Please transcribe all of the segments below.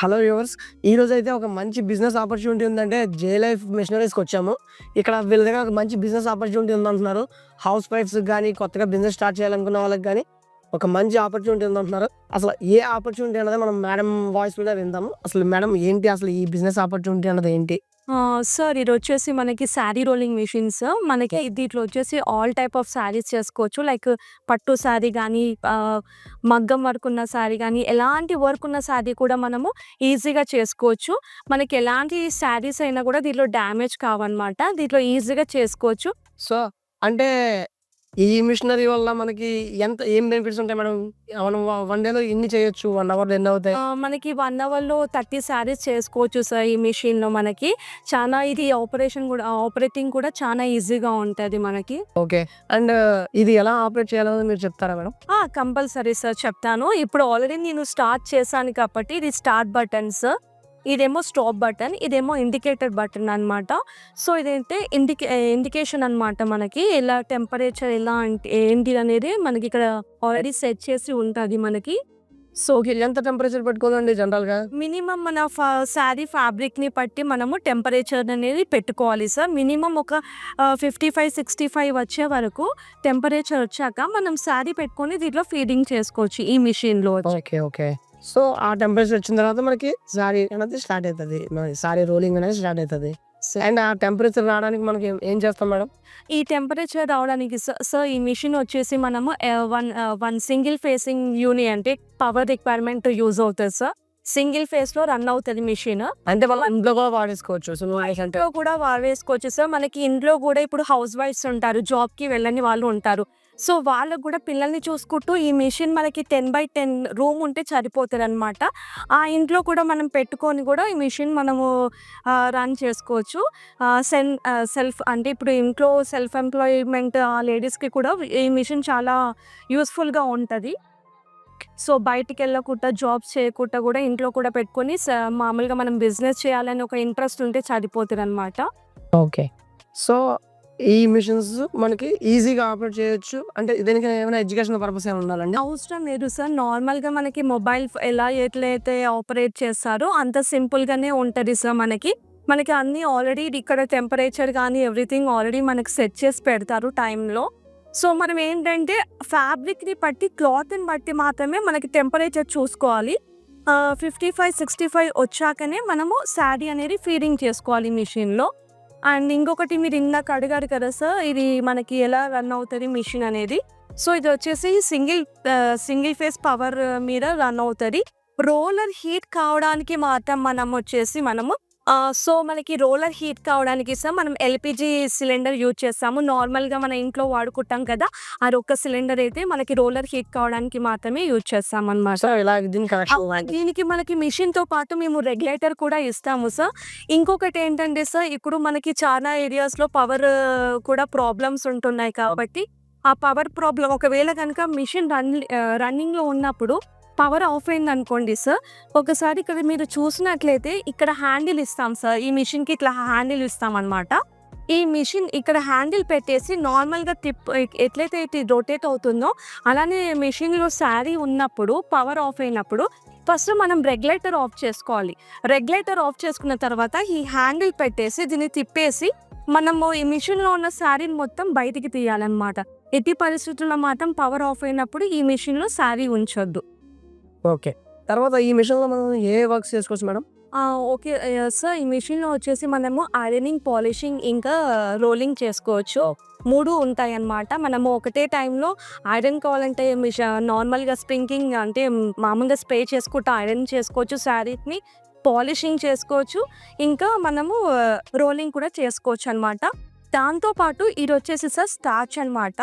Hello viewers ఈ రోజు అయితే ఒక మంచి బిజినెస్ ఆపర్చునిటీ ఉందంటే జే లైఫ్ మిషనరీస్కి వచ్చాము. ఇక్కడ వీళ్ళ దగ్గర ఒక మంచి బిజినెస్ ఆపర్చునిటీ ఉందంటున్నారు. హౌస్ వైఫ్స్ కానీ కొత్తగా బిజినెస్ స్టార్ట్ చేయాలనుకున్న వాళ్ళకి కానీ ఒక మంచి ఆపర్చునిటీ ఉందంటున్నారు. అసలు ఏ ఆపర్చునిటీ అనేది మనం మేడం వాయిస్ మీద విందాము. అసలు మేడం ఏంటి అసలు ఈ బిజినెస్ ఆపర్చునిటీ అన్నది ఏంటి? సార్ ఇది వచ్చేసి మనకి శారీ రోలింగ్ మిషన్స్. మనకి దీంట్లో వచ్చేసి ఆల్ టైప్ ఆఫ్ శారీస్ చేసుకోవచ్చు. లైక్ పట్టు శారీ కానీ మగ్గం వర్క్ ఉన్న శారీ కానీ ఎలాంటి వర్క్ ఉన్న శారీ కూడా మనము ఈజీగా చేసుకోవచ్చు. మనకి ఎలాంటి శారీస్ అయినా కూడా దీంట్లో డ్యామేజ్ కావన్నమాట. దీంట్లో ఈజీగా చేసుకోవచ్చు. సో అంటే ఈ మిషనరీ వల్ల మనకి ఎంత ఏం బెనిఫిట్స్ ఉంటాయి మేడం? మనం వన్ డేలో ఎన్ని చేయొచ్చు వన్ అవర్ ఎన్ని అవుతాయి? మనకి వన్ అవర్లో థర్టీ శారీస్ చేసుకోవచ్చు సార్ ఈ మిషన్లో మనకి. చాలా ఇది ఆపరేషన్ కూడా ఆపరేటింగ్ కూడా చాలా ఈజీగా ఉంటుంది మనకి. ఓకే అండ్ ఇది ఎలా ఆపరేట్ చేయాలో మీరు చెప్తారా మేడం? కంపల్సరీ సార్ చెప్తాను. ఇప్పుడు ఆల్రెడీ నేను స్టార్ట్ చేశాను కాబట్టి ఇది స్టార్ట్ బటన్ సార్ ఇదేమో స్టాప్ బటన్ ఇదేమో ఇండికేటర్ బటన్ అన్నమాట. సో ఇదైతే ఇండికే ఇండికేషన్ అన్నమాట మనకి. ఎలా టెంపరేచర్ ఎలా అంటే ఏంటి అనేది మనకి ఇక్కడ ఆల్రెడీ సెట్ చేసి ఉంటుంది మనకి. సో ఎంత టెంపరేచర్ పెట్టుకోవాలండి జనరల్గా? మినిమం మన శారీ ఫ్యాబ్రిక్ని బట్టి మనము టెంపరేచర్ అనేది పెట్టుకోవాలి సార్. మినిమం ఒక ఫిఫ్టీ ఫైవ్ సిక్స్టీ ఫైవ్ వచ్చే వరకు టెంపరేచర్ వచ్చాక మనం శారీ పెట్టుకొని దీంట్లో ఫీడింగ్ చేసుకోవచ్చు ఈ మిషన్లో ఓకే ఓకే. సో ఆ టెంపరేచర్ వచ్చిన తర్వాత మనకి సారీ అనేది స్టార్ట్ అవుతుంది సారీ రోలింగ్ అనేది స్టార్ట్ అవుతుంది అండ్ ఆ టెంపరేచర్ రావడానికి మనకి ఏం- చేస్తాం మేడం? ఈ టెంపరేచర్ రావడానికి స- ఈ మిషన్ వచ్చేసి మనము వన్ వన్ సింగిల్ ఫేసింగ్ యూని అంటే పవర్ రిక్వైర్మెంట్ యూజ్ అవుతుంది సార్ సింగిల్ ఫేస్లో రన్ అవుతుంది మిషన్ అంటే మనం ఇంట్లో కూడా వాడేసుకోవచ్చు. ఇంట్లో కూడా వాడేసుకోవచ్చు సార్ మనకి ఇంట్లో కూడా ఇప్పుడు హౌస్ వైఫ్స్ ఉంటారు జాబ్కి వెళ్ళని వాళ్ళు ఉంటారు. సో వాళ్ళకు కూడా పిల్లల్ని చూసుకుంటూ ఈ మిషన్ మనకి టెన్ బై టెన్ రూమ్ ఉంటే సరిపోతుంది అనమాట ఆ ఇంట్లో కూడా మనం పెట్టుకొని కూడా ఈ మిషన్ మనము రన్ చేసుకోవచ్చు. సెన్ సెల్ఫ్ అంటే ఇప్పుడు ఇంట్లో సెల్ఫ్ ఎంప్లాయ్మెంట్ లేడీస్కి కూడా ఈ మిషన్ చాలా యూస్ఫుల్గా ఉంటుంది. సో బయటికి వెళ్ళకుండా జాబ్స్ చేయకుండా కూడా ఇంట్లో కూడా పెట్టుకొని మామూలుగా మనం బిజినెస్ చేయాలని ఒక ఇంట్రెస్ట్ ఉంటే సరిపోతుంది అనమాట ఓకే. సో ఈ మిషన్స్ మనకి ఈజీగా ఆపరేట్ చేయొచ్చు. అంటే దీనికి ఏమైనా ఎడ్యుకేషన్ పర్పస్ ఏమైనా ఉండాలండి? అవసరం లేదు సార్. నార్మల్గా మనకి మొబైల్ ఎలా ఎట్లయితే ఆపరేట్ చేస్తారో అంత సింపుల్ గానే ఉంటుంది సార్ మనకి. మనకి అన్ని ఆల్రెడీ ఇక్కడ టెంపరేచర్ కానీ ఎవ్రీథింగ్ ఆల్రెడీ మనకి సెట్ చేసి పెడతారు టైంలో సో మనం ఏంటంటే ఫ్యాబ్రిక్ని బట్టి క్లాత్ని బట్టి మాత్రమే మనకి టెంపరేచర్ చూసుకోవాలి. ఫిఫ్టీ ఫైవ్ సిక్స్టీ ఫైవ్ వచ్చాకనే మనము శారీ అనేది ఫీడింగ్ చేసుకోవాలి మిషన్లో అండ్ ఇంకొకటి మీరు ఇందాక అడిగారు కదా సార్ ఇది మనకి ఎలా రన్ అవుతుంది మిషన్ అనేది. సో ఇది వచ్చేసి సింగిల్ సింగిల్ ఫేస్ పవర్ మీద రన్ అవుతుంది. రోలర్ హీట్ కావడానికి మాత్రం మనం వచ్చేసి మనము సో మనకి రోలర్ హీట్ కావడానికి సార్ మనం ఎల్పిజి సిలిండర్ యూజ్ చేస్తాము. నార్మల్గా మన ఇంట్లో వాడుకుంటాం కదా అది ఒక్క సిలిండర్ అయితే మనకి రోలర్ హీట్ కావడానికి మాత్రమే యూజ్ చేస్తాం కనెక్షన్ దీనికి మనకి మిషన్తో పాటు మేము రెగ్యులేటర్ కూడా ఇస్తాము సార్. ఇంకొకటి ఏంటంటే సార్ ఇప్పుడు మనకి చాలా ఏరియాస్లో పవర్ కూడా ప్రాబ్లమ్స్ ఉంటున్నాయి కాబట్టి ఆ పవర్ ప్రాబ్లం ఒకవేళ కనుక మిషన్ రన్ రన్నింగ్లో ఉన్నప్పుడు పవర్ ఆఫ్ అయింది అనుకోండి సార్ ఒకసారి ఇక్కడ మీరు చూసినట్లయితే ఇక్కడ హ్యాండిల్ ఇస్తాం సార్ ఈ మిషన్కి ఇట్లా హ్యాండిల్ ఇస్తాం అనమాట ఈ మిషన్ ఇక్కడ హ్యాండిల్ పెట్టేసి నార్మల్గా తిప్ ఎట్లయితే ఇది రొటేట్ అవుతుందో అలానే మిషన్లో శారీ ఉన్నప్పుడు పవర్ ఆఫ్ అయినప్పుడు ఫస్ట్ మనం రెగ్యులేటర్ ఆఫ్ చేసుకోవాలి. రెగ్యులేటర్ ఆఫ్ చేసుకున్న తర్వాత ఈ హ్యాండిల్ పెట్టేసి దీన్ని తిప్పేసి మనము ఈ మిషన్లో ఉన్న శారీని మొత్తం బయటికి తీయాలన్నమాట. ఎట్టి పరిస్థితుల్లో మాత్రం పవర్ ఆఫ్ అయినప్పుడు ఈ మిషన్లో శారీ ఉంచొద్దు. ఓకే. తర్వాత ఈ మిషన్లో మనం ఏ వర్క్స్ చేసుకోవచ్చు మేడం? ఓకే. సార్ ఈ మిషన్లో వచ్చేసి మనము ఐరనింగ్ పాలిషింగ్ ఇంకా రోలింగ్ చేసుకోవచ్చు. మూడు ఉంటాయి అన్నమాట మనము ఒకటే టైంలో ఐరన్ కావాలంటే మిష నార్మల్గా స్ప్రింకింగ్ అంటే మామూలుగా స్ప్రే చేసుకుంటూ ఐరన్ చేసుకోవచ్చు శారీని. పాలిషింగ్ చేసుకోవచ్చు. ఇంకా మనము రోలింగ్ కూడా చేసుకోవచ్చు అనమాట దాంతోపాటు ఇది వచ్చేసి సార్ స్టార్చ్ అన్నమాట.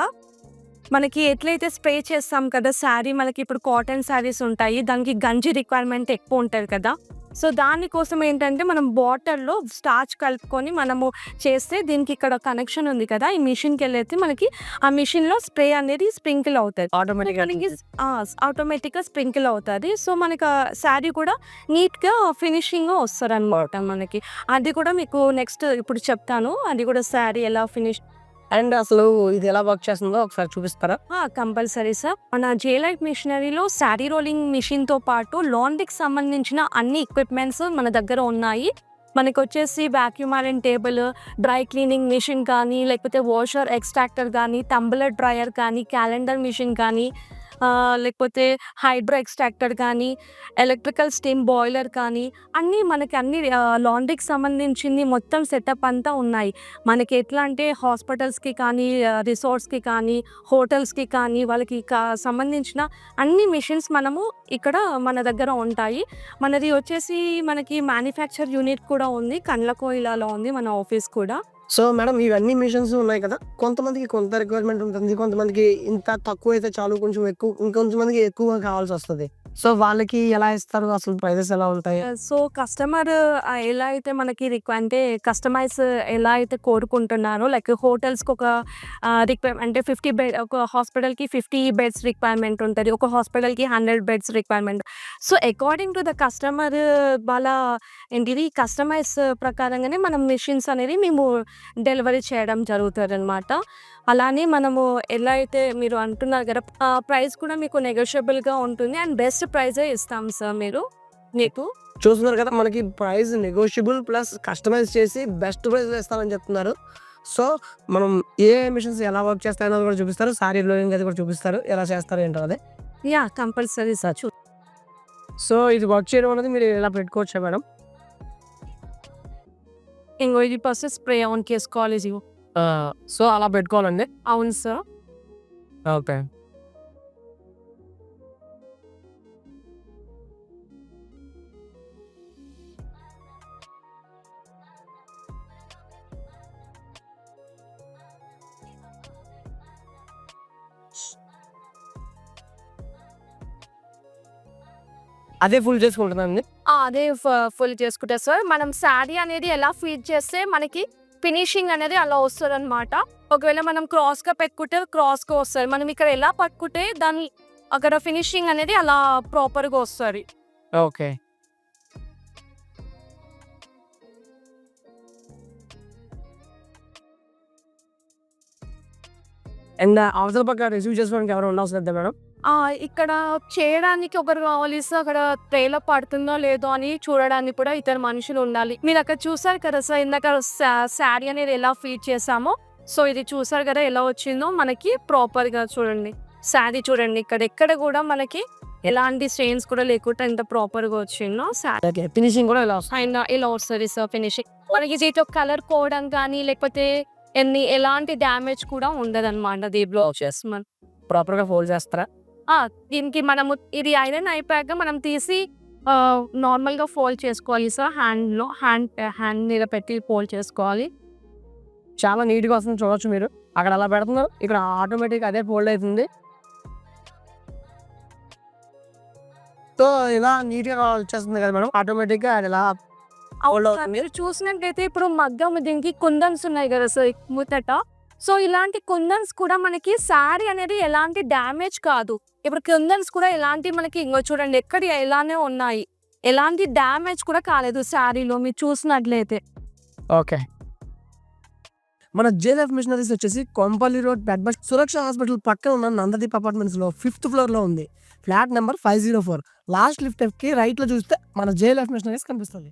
మనకి ఎట్లయితే స్ప్రే చేస్తాం కదా శారీ మనకి ఇప్పుడు కాటన్ శారీస్ ఉంటాయి దానికి గంజి రిక్వైర్మెంట్ ఎక్కువ ఉంటుంది కదా సో దానికోసం ఏంటంటే మనం వాటర్‌లో స్టార్చ్ కలుపుకొని మనము చేస్తే దీనికి ఇక్కడ కనెక్షన్ ఉంది కదా! ఈ మిషన్‌కెళ్ళైతే మనకి ఆ మిషన్‌లో స్ప్రే అనేది స్ప్రింకిల్ అవుతది. ఆటోమేటిక్‌గా! ఆటోమేటిక్‌గా స్ప్రింకిల్ అవుతది. సో, మనకు శారీ కూడా నీట్‌గా ఫినిషింగ్ వస్తదనమాట మనకి. అది కూడా మీకు నెక్స్ట్ ఇప్పుడు చెప్తాను. అది కూడా శారీ ఎలా ఫినిష్ అండ్ అసలు ఇది ఎలా వర్క్ చేస్తుందో ఒకసారి చూపిస్తారా? Compulsory sir. మన జే లైఫ్ మిషనరీలో శారీ రోలింగ్ మిషన్‌తో పాటు లాండ్రీకి సంబంధించిన అన్ని ఎక్విప్‌మెంట్స్ మన దగ్గర ఉన్నాయి. మనకొచ్చేసి vacuum iron table, dry cleaning machine కానీ, లేకపోతే వాషర్ ఎక్స్ట్రాక్టర్ కానీ టంబ్లర్ డ్రైయర్ కానీ, క్యాలెండర్ మిషన్ కానీ, లేకపోతే హైడ్రో ఎక్స్ట్రాక్టర్ కానీ, ఎలక్ట్రికల్ స్టీమ్ బాయిలర్ కానీ, అన్నీ మనకి అన్ని లాండ్రీకి సంబంధించింది మొత్తం సెటప్ అంతా ఉన్నాయి. మనకి ఎట్లా అంటే హాస్పిటల్స్‌కి కానీ, రిసార్ట్స్‌కి కానీ, హోటల్స్‌కి కానీ, వాళ్ళకి కా సంబంధించిన అన్ని మిషన్స్ మనము ఇక్కడ మన దగ్గర ఉంటాయి. మనది వచ్చేసి మనకి మ్యానుఫ్యాక్చర్ యూనిట్ కూడా ఉంది. కండ్లకోయిలాలో ఉంది మన ఆఫీస్ కూడా. సో, మేడం ఇవన్నీ మిషన్స్ ఉన్నాయి కదా! కొంతమందికి కొంత రిక్వైర్మెంట్ ఉంటుంది. కొంతమందికి ఇంత తక్కువ అయితే చాలు కొంచెం ఎక్కువ ఇంకొంచెం మందికి ఎక్కువగా వస్తుంది సో, వాళ్ళకి ఎలా ఇస్తారు? అసలు ప్రైజెస్ ఎలా ఉంటాయి? సో, కస్టమర్ ఎలా అయితే మనకి అంటే కస్టమైజ్ ఎలా అయితే కోరుకుంటున్నారో లైక్ హోటల్స్‌కి ఒక రిక్వైర్ అంటే 50 బెడ్ ఒక హాస్పిటల్‌కి 50 బెడ్స్ రిక్వైర్మెంట్ ఉంటుంది ఒక హాస్పిటల్‌కి 100 beds requirement. So, according to the customer వాళ్ళ ఏంటిది కస్టమైజ్ ప్రకారంగానే మనం మిషన్స్ అనేది మేము డెలివరీ చేయడం జరుగుతుంది అనమాట అలానే మనము ఎలా అయితే మీరు అంటున్నారు కదా! ప్రైస్ కూడా మీకు నెగోషియబుల్‌గా ఉంటుంది. అండ్ బెస్ట్ ప్రైజే ఇస్తాం సార్ మీరు మీకు. చూస్తున్నారు కదా! మనకి ప్రైస్ నెగోషియబుల్ ప్లస్ కస్టమైజ్ చేసి బెస్ట్ ప్రైస్‌లో ఇస్తామని చెప్తున్నారు. సో, మనం ఏ మిషన్స్ ఎలా వర్క్ చేస్తాయన్నది కూడా చూపిస్తారు. సారీ రోలింగ్ అది కూడా చూపిస్తారు. ఎలా చేస్తారు ఏంటో అదే. యాహ్! Compulsory sir. చూ సో, ఇది వర్క్ చేయడం అనేది మీరు ఇలా పెట్టుకోవచ్చా మేడం? ఇంగో ఇది ఫస్ట్ స్ప్రే ఆన్ చేసుకోవాలి! సో, అలా పెట్టుకోవాలండి? అవును సార్. ఓకే. అదే ఫుల్ చేసుకుంటుందండి? అదే ఫుల్ చేసుకుంటా సార్. మనం శారీ అనేది ఎలా ఫీడ్ చేస్తే మనకి ఫినిషింగ్ అనేది అలా వస్తదనమాట. ఒకవేళ మనం క్రాస్‌గా పెట్టుకుంటే క్రాస్‌గా వస్తది. మనం ఇక్కడ ఎలా పట్టుకుంటే దాన్ని అక్కడ ఫినిషింగ్ అనేది అలా ప్రాపర్‌గా వస్తది. ఓకే. అండ్ అవతల పక్క రిసీవ్ చేసుకోవడానికి ఎవరైనా ఉండాల్సిన లేదా మేడం? ఇక్కడ చేయడానికి ఒకరు కావాలి సార్. అక్కడ ట్రేలో పడుతుందో లేదో అని చూడడానికి కూడా ఇద్దరు మనుషులు ఉండాలి. మీరు అక్కడ చూసారు కదా సార్ ఇందాక శారీ అనేది ఎలా ఫీడ్ చేసామో. సో, ఇది చూసారు కదా ఎలా వచ్చిందో మనకి ప్రాపర్‌గా చూడండి. శారీ చూడండి ఇక్కడ ఎక్కడ కూడా మనకి ఎలాంటి స్టెయిన్స్ కూడా లేకుండా ఎంత ప్రాపర్‌గా వచ్చిందో శారీ. ఓకే. ఫినిషింగ్ కూడా ఇలా వస్తుంది. అండ్ ఇలా వస్తది సార్ ఫినిషింగ్. మనకి దీంట్లో కలర్ పోవడం కానీ లేకపోతే ఎన్ని ఎలాంటి డ్యామేజ్ కూడా ఉండదనమాట దీంట్లో. మన ప్రాపర్‌గా ఫోల్డ్ చేస్తారా? ఆ! దీనికి మనము ఇది ఐరన్ అయిపోయాక మనం తీసి నార్మల్‌గా ఫోల్డ్ చేసుకోవాలి సార్ హ్యాండ్‌లో. హ్యాండ్ హ్యాండ్ మీద పెట్టి ఫోల్డ్ చేసుకోవాలి. చాలా నీట్‌గా వస్తుంది చూడొచ్చు మీరు. అక్కడ అలా పెడుతున్నారు. ఇక్కడ ఆటోమేటిక్‌గా అదే ఫోల్డ్ అయితుంది. సో, ఇలా నీట్‌గా వచ్చేస్తుంది కదా మేడం. ఆటోమేటిక్‌గా అది ఇలా ఫోల్డ్. అవుతుంది. మీరు చూసినట్టయితే ఇప్పుడు మగ్గం దీనికి కుందన్స్ ఉన్నాయి కదా సార్ ముందట. సో, ఇలాంటి కుందన్స్ కూడా మనకి శారీ అనేది ఎలాంటి డ్యామేజ్ కాదు. ఇప్పుడు కుందన్స్ కూడా ఎలాంటి మనకి ఇంగో చూడండి ఎక్కడియి ఎలానే ఉన్నాయి. ఎలాంటి డ్యామేజ్ కూడా కాలేదు శారీలో మీరు చూసినట్లయితే. ఓకే. మన జేఎల్ఎఫ్ మిషనరీస్ వచ్చేసి కొంపల్లి రోడ్ పెద్ద సురక్ష హాస్పిటల్ పక్కన ఉన్న నందదీప్ అపార్ట్మెంట్స్‌లో ఫిఫ్త్ ఫ్లోర్‌లో ఉంది. ఫ్లాట్ నంబర్ 504 లాస్ట్ లిఫ్ట్ ఎక్కి రైట్‌లో చూస్తే మన జేఎల్ఎఫ్ మిషనరీస్ కనిపిస్తది.